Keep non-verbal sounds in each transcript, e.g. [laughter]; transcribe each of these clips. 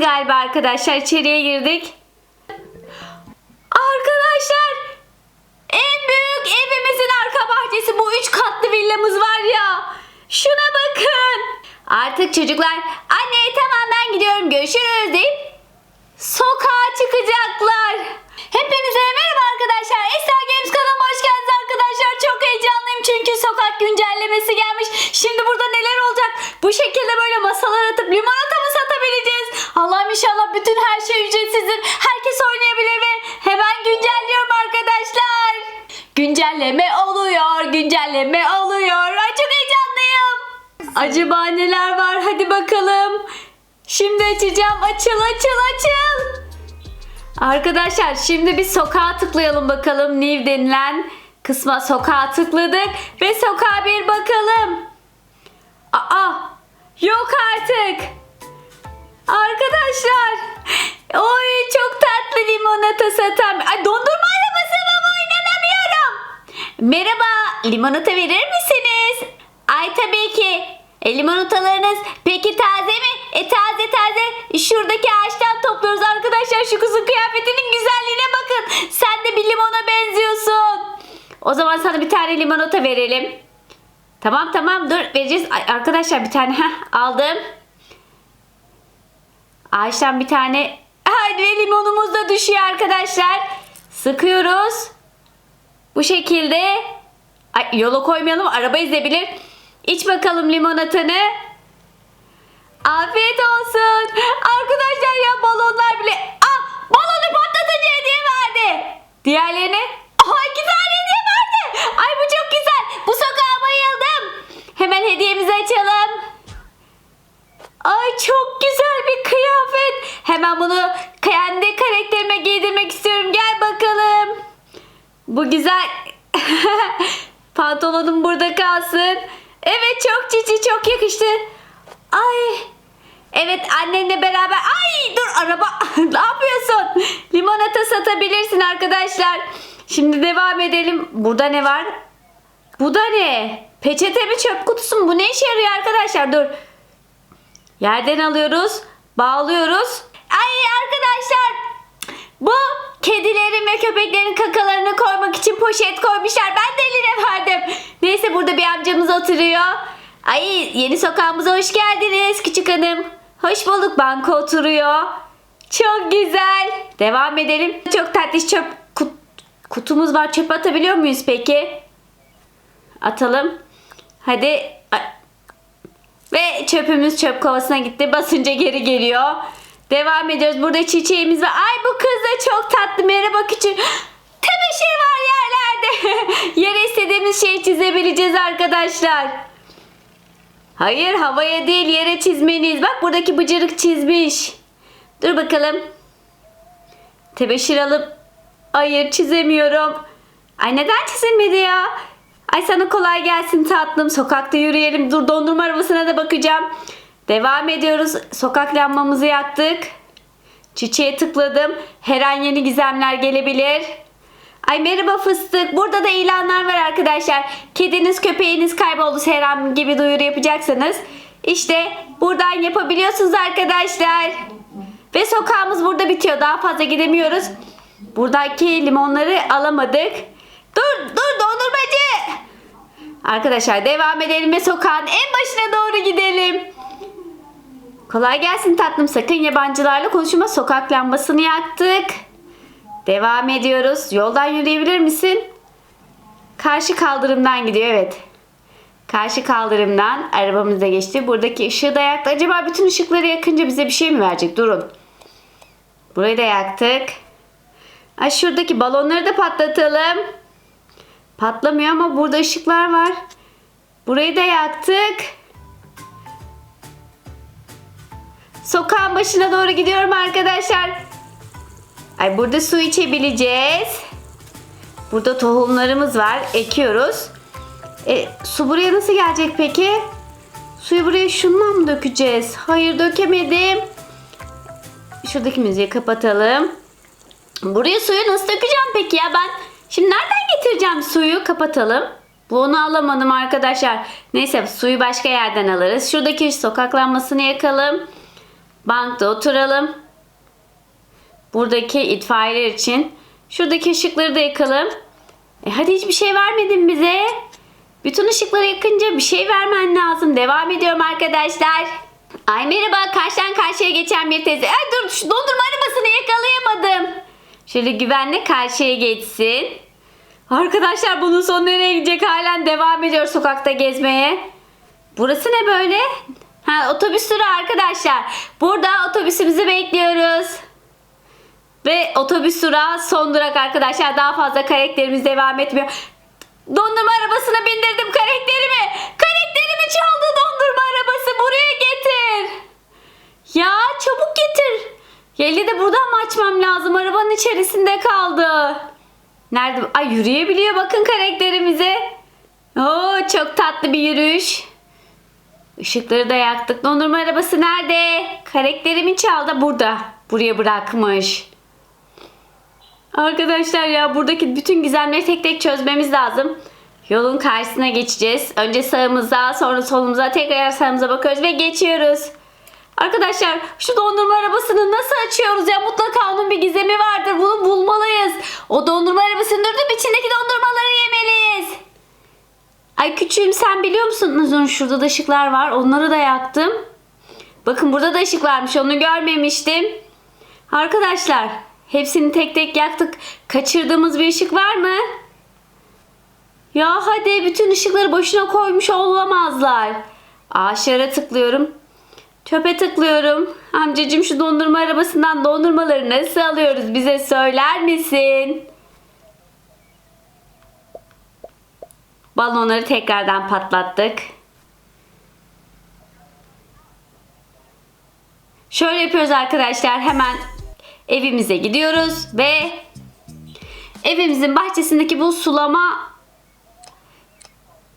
galiba arkadaşlar. İçeriye girdik. Arkadaşlar en büyük evimizin arka bahçesi bu üç katlı villamız var ya. Şuna bakın. Artık çocuklar anne tamam ben gidiyorum görüşürüz deyip sokağa çıkacaklar. Hepinize merhaba güncelleme oluyor. Ay çok heyecanlıyım. Acaba neler var? Hadi bakalım. Şimdi açacağım. Açıl açıl açıl. Arkadaşlar şimdi bir sokağa tıklayalım bakalım. New denilen kısma sokağa tıkladık. Ve sokağa bir bakalım. Aa yok artık. Arkadaşlar. Oy çok tatlı limonata satan. Ay dondurma. Merhaba limonata verir misiniz? Ay tabii ki. E, limonatalarınız peki taze mi? E taze taze şuradaki ağaçtan topluyoruz arkadaşlar. Şu kızın kıyafetinin güzelliğine bakın. Sen de bir limona benziyorsun. O zaman sana bir tane limonata verelim. Tamam tamam dur vereceğiz. Ay, arkadaşlar bir tane heh, aldım. Ağaçtan bir tane Haydi ve limonumuz da düşüyor arkadaşlar. Sıkıyoruz. Bu şekilde Ay, yola koymayalım araba ezebilir. İç bakalım limonatanı. Afiyet olsun. Arkadaşlar ya balonlar bile. Ah balonu patlatıcı hediye verdi. Diğerlerine. Aha iki tane hediye verdi. Ay bu çok güzel. Bu sokağa bayıldım. Hemen hediyemizi açalım. Ay çok güzel bir kıyafet. Hemen bunu Bu güzel. [laughs] Pantolonum burada kalsın. Evet çok cici çok yakıştı. Ay. Evet annenle beraber. Ay dur araba. [laughs] ne yapıyorsun? Limonata satabilirsin arkadaşlar. Şimdi devam edelim. Burada ne var? Bu da ne? Peçete mi çöp kutusu mu? Bu ne işe yarıyor arkadaşlar? Dur. Yerden alıyoruz. Bağlıyoruz. Ay arkadaşlar. Bu kedilerin ve köpeklerin kakalarını koymak için poşet koymuşlar. Ben de eline verdim. Neyse burada bir amcamız oturuyor. Ay yeni sokağımıza hoş geldiniz küçük hanım. Hoş bulduk banka oturuyor. Çok güzel. Devam edelim. Çok tatlış çöp kut- kutumuz var. Çöp atabiliyor muyuz peki? Atalım. Hadi. Ve çöpümüz çöp kovasına gitti. Basınca geri geliyor. Devam ediyoruz. Burada çiçeğimiz var. Ay bu kız da çok tatlı. Merhaba küçük. Tebeşir var yerlerde. [laughs] Yere istediğimiz şeyi çizebileceğiz arkadaşlar. Hayır havaya değil yere çizmeniz. Bak buradaki bıcırık çizmiş. Dur bakalım. Tebeşir alıp hayır çizemiyorum. Ay neden çizilmedi ya? Ay sana kolay gelsin tatlım. Sokakta yürüyelim. Dur dondurma arabasına da bakacağım. Devam ediyoruz. Sokak lambamızı yaktık. Çiçeğe tıkladım. Her an yeni gizemler gelebilir. Ay merhaba fıstık. Burada da ilanlar var arkadaşlar. Kediniz köpeğiniz kayboldu selam gibi duyuru yapacaksanız. İşte buradan yapabiliyorsunuz arkadaşlar. Ve sokağımız burada bitiyor. Daha fazla gidemiyoruz. Buradaki limonları alamadık. Dur dur dondurmacı. Arkadaşlar devam edelim ve sokağın en başına doğru gidelim. Kolay gelsin tatlım. Sakın yabancılarla konuşma. Sokak lambasını yaktık. Devam ediyoruz. Yoldan yürüyebilir misin? Karşı kaldırımdan gidiyor evet. Karşı kaldırımdan arabamız geçti. Buradaki ışığı da yaktı. Acaba bütün ışıkları yakınca bize bir şey mi verecek? Durun. Burayı da yaktık. Ay şuradaki balonları da patlatalım. Patlamıyor ama burada ışıklar var. Burayı da yaktık. Sokağın başına doğru gidiyorum arkadaşlar. Ay burada su içebileceğiz. Burada tohumlarımız var. Ekiyoruz. E, su buraya nasıl gelecek peki? Suyu buraya şundan mı dökeceğiz? Hayır dökemedim. Şuradaki müziği kapatalım. Buraya suyu nasıl dökeceğim peki ya ben? Şimdi nereden getireceğim suyu? Kapatalım. Bunu alamadım arkadaşlar. Neyse suyu başka yerden alırız. Şuradaki sokak lambasını yakalım. Bankta oturalım. Buradaki itfaiyeler için şuradaki ışıkları da yakalım. E hadi hiçbir şey vermedin bize. Bütün ışıkları yakınca bir şey vermen lazım. Devam ediyorum arkadaşlar. Ay merhaba karşıdan karşıya geçen bir teyze. Ay dur şu dondurma arabasını yakalayamadım. Şöyle güvenle karşıya geçsin. Arkadaşlar bunun sonu nereye gidecek? Halen devam ediyor sokakta gezmeye. Burası ne böyle? Ha otobüs durağı arkadaşlar. Burada otobüsümüzü bekliyoruz. Ve otobüs durağı son durak arkadaşlar. Daha fazla karakterimiz devam etmiyor. Dondurma arabasına bindirdim karakterimi. Karakterimi çaldı dondurma arabası. Buraya getir. Ya çabuk getir. Yeli de buradan mı açmam lazım? Arabanın içerisinde kaldı. Nerede? Ay yürüyebiliyor bakın karakterimize. Oo çok tatlı bir yürüyüş. Işıkları da yaktık. Dondurma arabası nerede? Karakterimi çaldı burada. Buraya bırakmış. Arkadaşlar ya buradaki bütün gizemleri tek tek çözmemiz lazım. Yolun karşısına geçeceğiz. Önce sağımıza sonra solumuza tekrar sağımıza bakıyoruz ve geçiyoruz. Arkadaşlar şu dondurma arabasını nasıl açıyoruz ya? Mutlaka onun bir gizemi vardır. Bunu bulmalıyız. O dondurma arabasını durdurup içindeki dondurmaları yemeliyiz. Ay küçüğüm sen biliyor musun? Nazon şurada da ışıklar var. Onları da yaktım. Bakın burada da ışık varmış. Onu görmemiştim. Arkadaşlar hepsini tek tek yaktık. Kaçırdığımız bir ışık var mı? Ya hadi bütün ışıkları boşuna koymuş olamazlar. Ağaçlara tıklıyorum. Çöpe tıklıyorum. Amcacım şu dondurma arabasından dondurmaları nasıl alıyoruz bize söyler misin? Balonları tekrardan patlattık. Şöyle yapıyoruz arkadaşlar. Hemen evimize gidiyoruz ve evimizin bahçesindeki bu sulama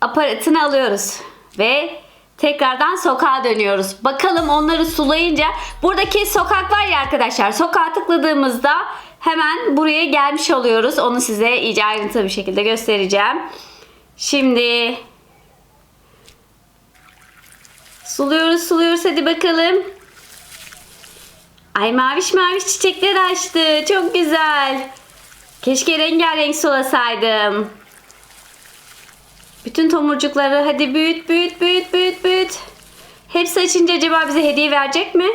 aparatını alıyoruz ve tekrardan sokağa dönüyoruz. Bakalım onları sulayınca buradaki sokak var ya arkadaşlar. Sokağa tıkladığımızda hemen buraya gelmiş oluyoruz. Onu size iyice ayrıntılı bir şekilde göstereceğim. Şimdi suluyoruz suluyoruz hadi bakalım. Ay maviş maviş çiçekler açtı. Çok güzel. Keşke rengarenk sulasaydım. Bütün tomurcukları hadi büyüt büyüt büyüt büyüt büyüt. Hepsi açınca acaba bize hediye verecek mi?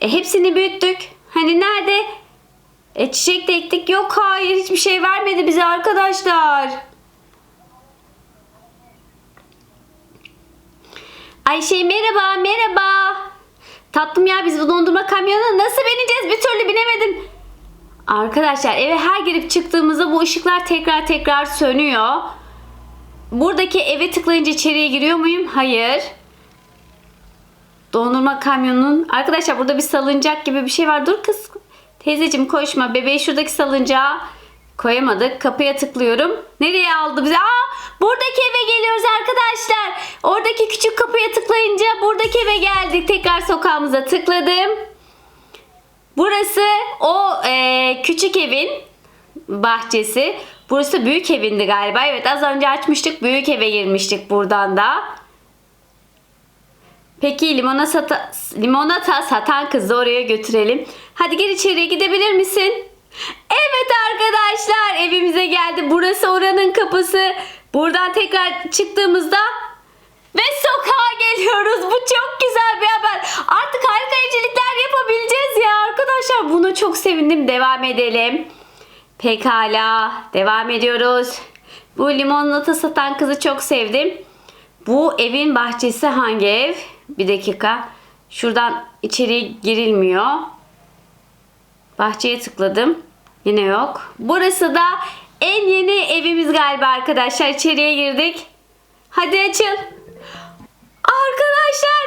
E hepsini büyüttük. Hani nerede? E çiçek de ektik. Yok hayır hiçbir şey vermedi bize arkadaşlar. Ayşe merhaba merhaba. Tatlım ya biz bu dondurma kamyonuna nasıl bineceğiz bir türlü binemedim. Arkadaşlar eve her girip çıktığımızda bu ışıklar tekrar tekrar sönüyor. Buradaki eve tıklayınca içeriye giriyor muyum? Hayır. Dondurma kamyonunun. Arkadaşlar burada bir salıncak gibi bir şey var. Dur kız. Teyzeciğim koşma. Bebeği şuradaki salıncağa koyamadık. Kapıya tıklıyorum. Nereye aldı bizi? Aa, buradaki eve geliyoruz arkadaşlar. Oradaki küçük kapıya tıklayınca buradaki eve geldik. Tekrar sokağımıza tıkladım. Burası o e, küçük evin bahçesi. Burası büyük evindi galiba. Evet az önce açmıştık. Büyük eve girmiştik buradan da. Peki limonata, sata, limonata satan kızı oraya götürelim. Hadi gel içeriye gidebilir misin? Evet arkadaşlar evimize geldi. Burası oranın kapısı. Buradan tekrar çıktığımızda ve sokağa geliyoruz. Bu çok güzel bir haber. Artık harika evcilikler yapabileceğiz ya arkadaşlar. Buna çok sevindim. Devam edelim. Pekala. Devam ediyoruz. Bu limonata satan kızı çok sevdim. Bu evin bahçesi hangi ev? Bir dakika. Şuradan içeriye girilmiyor. Bahçeye tıkladım. Yine yok. Burası da en yeni evimiz galiba arkadaşlar. İçeriye girdik. Hadi açıl. Arkadaşlar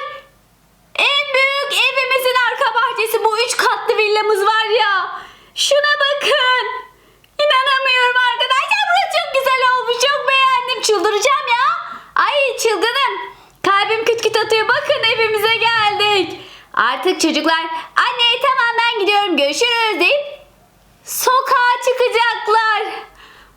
en büyük evimizin arka bahçesi bu üç katlı villamız var ya. Şuna bakın. İnanamıyorum arkadaşlar. Burası çok güzel olmuş. Çok beğendim. Çıldıracağım ya. Ay çılgınım. Kalbim küt küt atıyor. Bakın evimize geldik. Artık çocuklar anne tamam ben gidiyorum görüşürüz deyip sokağa çıkacaklar.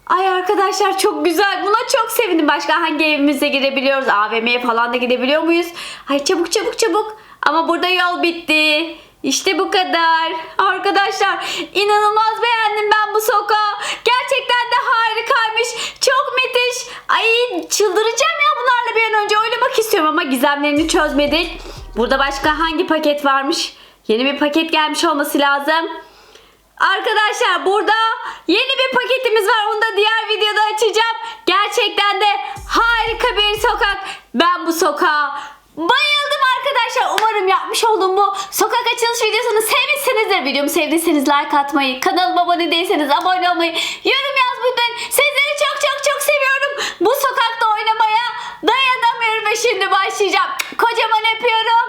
Ay arkadaşlar çok güzel. Buna çok sevindim. Başka hangi evimize gidebiliyoruz? AVM'ye falan da gidebiliyor muyuz? Ay çabuk çabuk çabuk. Ama burada yol bitti. İşte bu kadar. Arkadaşlar inanılmaz beğendim ben bu sokağı. Gerçekten de harikaymış. Çok müthiş. Ay çıldıracağım ya bunlarla bir an önce oynamak istiyorum ama gizemlerini çözmedik. Burada başka hangi paket varmış? Yeni bir paket gelmiş olması lazım. Arkadaşlar burada yeni bir paketimiz var. Onu da diğer videoda açacağım. Gerçekten de harika bir sokak. Ben bu sokağa bayıldım arkadaşlar. Umarım yapmış olduğum bu sokak açılış videosunu sevmişsinizdir. Videomu sevdiyseniz like atmayı, kanalıma abone değilseniz abone olmayı, yorum yazmayı Sizleri çok çok çok seviyorum. Bu sokakta oynamaya dayanamıyorum ve şimdi başlayacağım. Kocaman öpüyorum.